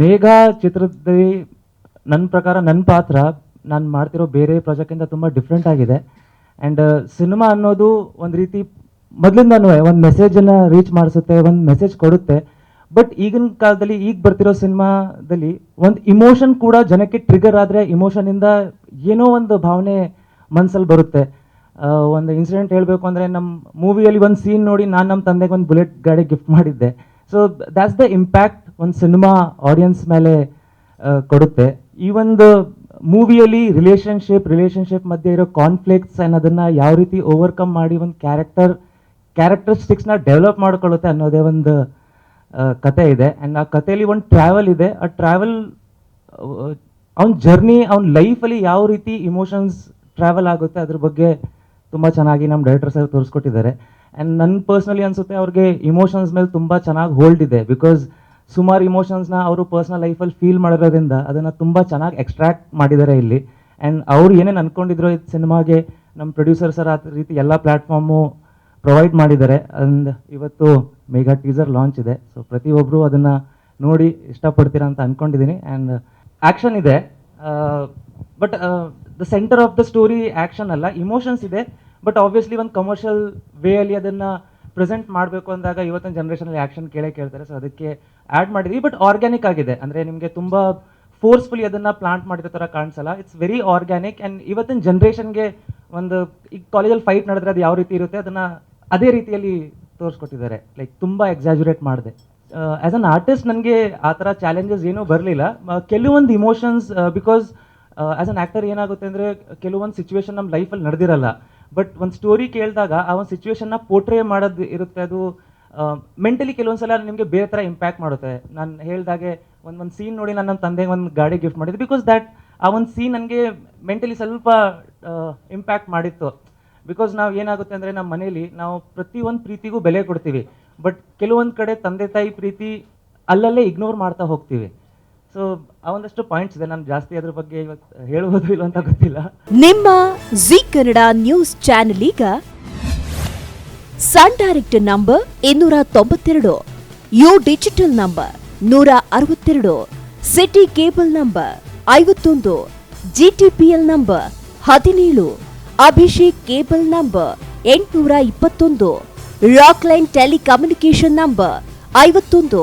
ಮೇಘ ಚಿತ್ರದಲ್ಲಿ ನನ್ನ ಪ್ರಕಾರ, ನನ್ನ ಪಾತ್ರ, ನಾನು ಮಾಡ್ತಿರೋ ಬೇರೆ ಪ್ರಾಜೆಕ್ಟಿಂದ ತುಂಬ ಡಿಫ್ರೆಂಟ್ ಆಗಿದೆ. ಆ್ಯಂಡ್ ಸಿನಿಮಾ ಅನ್ನೋದು ಒಂದು ರೀತಿ ಮೊದಲಿಂದನೂ ಒಂದು ಮೆಸೇಜನ್ನು ರೀಚ್ ಮಾಡಿಸುತ್ತೆ, ಒಂದು ಮೆಸೇಜ್ ಕೊಡುತ್ತೆ. ಬಟ್ ಈಗಿನ ಕಾಲದಲ್ಲಿ ಈಗ ಬರ್ತಿರೋ ಸಿನಿಮಾದಲ್ಲಿ ಒಂದು ಇಮೋಷನ್ ಕೂಡ ಜನಕ್ಕೆ ಟ್ರಿಗರ್ ಆದರೆ ಇಮೋಷನಿಂದ ಏನೋ ಒಂದು ಭಾವನೆ ಮನಸ್ಸಲ್ಲಿ ಬರುತ್ತೆ. ಒಂದು ಇನ್ಸಿಡೆಂಟ್ ಹೇಳಬೇಕು ಅಂದರೆ ನಮ್ಮ ಮೂವಿಯಲ್ಲಿ ಒಂದು ಸೀನ್ ನೋಡಿ ನಾನು ನಮ್ಮ ತಂದೆಗೆ ಒಂದು ಬುಲೆಟ್ ಗಾಡಿ ಗಿಫ್ಟ್ ಮಾಡಿದ್ದೆ. ಸೊ ದ್ಯಾಟ್ಸ್ ದ ಇಂಪ್ಯಾಕ್ಟ್ ಒಂದು ಸಿನಿಮಾ ಆಡಿಯನ್ಸ್ ಮೇಲೆ ಕೊಡುತ್ತೆ. ಈ ಒಂದು ಮೂವಿಯಲ್ಲಿ ರಿಲೇಷನ್ಶಿಪ್ ರಿಲೇಷನ್ಶಿಪ್ ಮಧ್ಯೆ ಇರೋ ಕಾನ್ಫ್ಲಿಕ್ಟ್ಸ್ ಆ್ಯಂಡ್ ಯಾವ ರೀತಿ ಓವರ್ಕಮ್ ಮಾಡಿ ಒಂದು ಕ್ಯಾರೆಕ್ಟರ್ ಕ್ಯಾರೆಕ್ಟರಿಸ್ಟಿಕ್ಸ್ನ ಡೆವಲಪ್ ಮಾಡ್ಕೊಳ್ಳುತ್ತೆ ಅನ್ನೋದೇ ಒಂದು ಕತೆ ಇದೆ. ಆ್ಯಂಡ್ ಆ ಕಥೆಯಲ್ಲಿ ಒಂದು ಟ್ರಾವೆಲ್ ಇದೆ. ಆ ಟ್ರಾವೆಲ್ ಅವ್ನ ಜರ್ನಿ ಅವ್ನ ಲೈಫಲ್ಲಿ ಯಾವ ರೀತಿ ಇಮೋಷನ್ಸ್ ಟ್ರಾವೆಲ್ ಆಗುತ್ತೆ ಅದ್ರ ಬಗ್ಗೆ ತುಂಬ ಚೆನ್ನಾಗಿ ನಮ್ಮ ಡೈರೆಕ್ಟರ್ ಸರ್ ತೋರಿಸ್ಕೊಟ್ಟಿದ್ದಾರೆ. ಆ್ಯಂಡ್ ನನ್ನ ಪರ್ಸ್ನಲಿ ಅನಿಸುತ್ತೆ ಅವ್ರಿಗೆ ಇಮೋಷನ್ಸ್ ಮೇಲೆ ತುಂಬ ಚೆನ್ನಾಗಿ ಹೋಲ್ಡ್ ಇದೆ. ಬಿಕಾಸ್ ಸುಮಾರು ಇಮೋಷನ್ಸ್ನ ಅವರು ಪರ್ಸ್ನಲ್ ಲೈಫಲ್ಲಿ ಫೀಲ್ ಮಾಡಿರೋದ್ರಿಂದ ಅದನ್ನು ತುಂಬ ಚೆನ್ನಾಗಿ ಎಕ್ಸ್ಟ್ರಾಕ್ಟ್ ಮಾಡಿದ್ದಾರೆ ಇಲ್ಲಿ. ಆ್ಯಂಡ್ ಅವ್ರು ಏನೇನು ಅಂದ್ಕೊಂಡಿದ್ರು ಇದು ಸಿನಿಮಾಗೆ ನಮ್ಮ ಪ್ರೊಡ್ಯೂಸರ್ ಸರ್ ಆ ರೀತಿ ಎಲ್ಲ ಪ್ಲ್ಯಾಟ್ಫಾರ್ಮು ಪ್ರೊವೈಡ್ ಮಾಡಿದ್ದಾರೆ. ಅಂಡ್ ಇವತ್ತು ಮೇಘಾ ಟೀಸರ್ ಲಾಂಚ್ ಇದೆ. ಸೊ ಪ್ರತಿಯೊಬ್ಬರು ಅದನ್ನು ನೋಡಿ ಇಷ್ಟಪಡ್ತೀರಾ ಅಂತ ಅಂದ್ಕೊಂಡಿದ್ದೀನಿ ಆ್ಯಂಡ್ ಆ್ಯಕ್ಷನ್ ಇದೆ. But the centre of the story action ಅಲ್ಲ ಇಮೋಷನ್ಸ್ ಇದೆ. ಬಟ್ ಆಬ್ವಿಯಸ್ಲಿ ಒಂದು ಕಮರ್ಷಿಯಲ್ ವೇ ಅಲ್ಲಿ ಅದನ್ನು ಪ್ರೆಸೆಂಟ್ ಮಾಡಬೇಕು ಅಂದಾಗ ಇವತ್ತಿನ ಜನ್ರೇಷನಲ್ಲಿ ಆ್ಯಕ್ಷನ್ ಕೇಳೇ ಕೇಳ್ತಾರೆ ಸೊ ಅದಕ್ಕೆ ಆ್ಯಡ್ ಮಾಡಿದ್ವಿ. ಬಟ್ ಆರ್ಗ್ಯಾನಿಕ್ ಆಗಿದೆ. ಅಂದರೆ ನಿಮಗೆ ತುಂಬ ಫೋರ್ಸ್ಫುಲಿ ಅದನ್ನು ಪ್ಲಾಂಟ್ ಮಾಡಿದ ಥರ ಕಾಣಿಸಲ್ಲ. ಇಟ್ಸ್ ವೆರಿ ಆರ್ಗ್ಯಾನಿಕ್ ಆ್ಯಂಡ್ ಇವತ್ತಿನ ಜನ್ರೇಷನ್ಗೆ ಒಂದು ಈಗ ಕಾಲೇಜಲ್ಲಿ ಫೈಟ್ ನಡೆದ್ರೆ ಅದು ಯಾವ ರೀತಿ ಇರುತ್ತೆ ಅದನ್ನು ಅದೇ ರೀತಿಯಲ್ಲಿ ತೋರಿಸ್ಕೊಟ್ಟಿದ್ದಾರೆ. ಲೈಕ್ ತುಂಬ ಎಕ್ಸಾಜುರೇಟ್ ಮಾಡಿದೆ. ಆ್ಯಸ್ ಅನ್ ಆರ್ಟಿಸ್ಟ್ ನನಗೆ ಆ ಥರ ಚಾಲೆಂಜಸ್ ಏನೂ ಬರಲಿಲ್ಲ. ಕೆಲವೊಂದು emotions because as an actor ಏನಾಗುತ್ತೆ ಅಂದರೆ ಕೆಲವೊಂದು ಸಿಚುವೇಶನ್ ನಮ್ಮ ಲೈಫಲ್ಲಿ ನಡೆದಿರಲ್ಲ. ಬಟ್ ಒಂದು ಸ್ಟೋರಿ ಕೇಳಿದಾಗ ಆ ಒಂದು ಸಿಚುವೇಶನ್ನ ಪೋರ್ಟ್ರೇ ಮಾಡೋದು ಇರುತ್ತೆ. ಅದು ಮೆಂಟಲಿ ಕೆಲವೊಂದು ಸಲ ನಿಮಗೆ ಬೇರೆ ಥರ ಇಂಪ್ಯಾಕ್ಟ್ ಮಾಡುತ್ತೆ. ನಾನು ಹೇಳ್ದಾಗೆ ಒಂದು ಒಂದು ಸೀನ್ ನೋಡಿ ನಾನು ನನ್ನ ತಂದೆಗೆ ಒಂದು ಗಾಡಿ ಗಿಫ್ಟ್ ಮಾಡಿದ್ದೆ. ಬಿಕಾಸ್ ದ್ಯಾಟ್ ಆ ಒಂದು ಸೀನ್ ನನಗೆ ಮೆಂಟಲಿ ಸ್ವಲ್ಪ ಇಂಪ್ಯಾಕ್ಟ್ ಮಾಡಿತ್ತು. ಬಿಕಾಸ್ ನಾವು ಏನಾಗುತ್ತೆ ಅಂದರೆ ನಮ್ಮ ಮನೇಲಿ ನಾವು ಪ್ರತಿಯೊಂದು ಪ್ರೀತಿಗೂ ಬೆಲೆ ಕೊಡ್ತೀವಿ. ಬಟ್ ಕೆಲವೊಂದು ಕಡೆ ತಂದೆ ತಾಯಿ ಪ್ರೀತಿ ಅಲ್ಲಲ್ಲೇ ಇಗ್ನೋರ್ ಮಾಡ್ತಾ ಹೋಗ್ತೀವಿ. ಸೊ ಆ ಒಂದಷ್ಟು ಪಾಯಿಂಟ್ಸ್ ಇದೆ. ನಾನು ಜಾಸ್ತಿ ಅದ್ರ ಬಗ್ಗೆ ಹೇಳಬಹುದು ಇಲ್ಲ ಅಂತ ಗೊತ್ತಿಲ್ಲ. ನಿಮ್ಮ ಜಿ ಕನ್ನಡ ನ್ಯೂಸ್ ಚಾನೆಲ್ ಈಗ ಸನ್ ಡೈರೆಕ್ಟ್ ನಂಬರ್ ಇನ್ನೂರ ತೊಂಬತ್ತೆರಡು ಯು ಡಿಜಿಟಲ್ ನಂಬರ್ ನೂರ ಅರವತ್ತೆರಡು ಸಿಟಿ ಕೇಬಲ್ ನಂಬರ್ ಐವತ್ತೊಂದು ಜಿಟಿಪಿಎಲ್ ನಂಬರ್ ಹದಿನೇಳು ಅಭಿಷೇಕ್ ಕೇಬಲ್ ನಂಬರ್ ಎಂಟುನೂರ ಇಪ್ಪತ್ತೊಂದು ರಾಕ್ಲೈನ್ ಟೆಲಿಕಮ್ಯುನಿಕೇಶನ್ ನಂಬರ್ ಐವತ್ತೊಂದು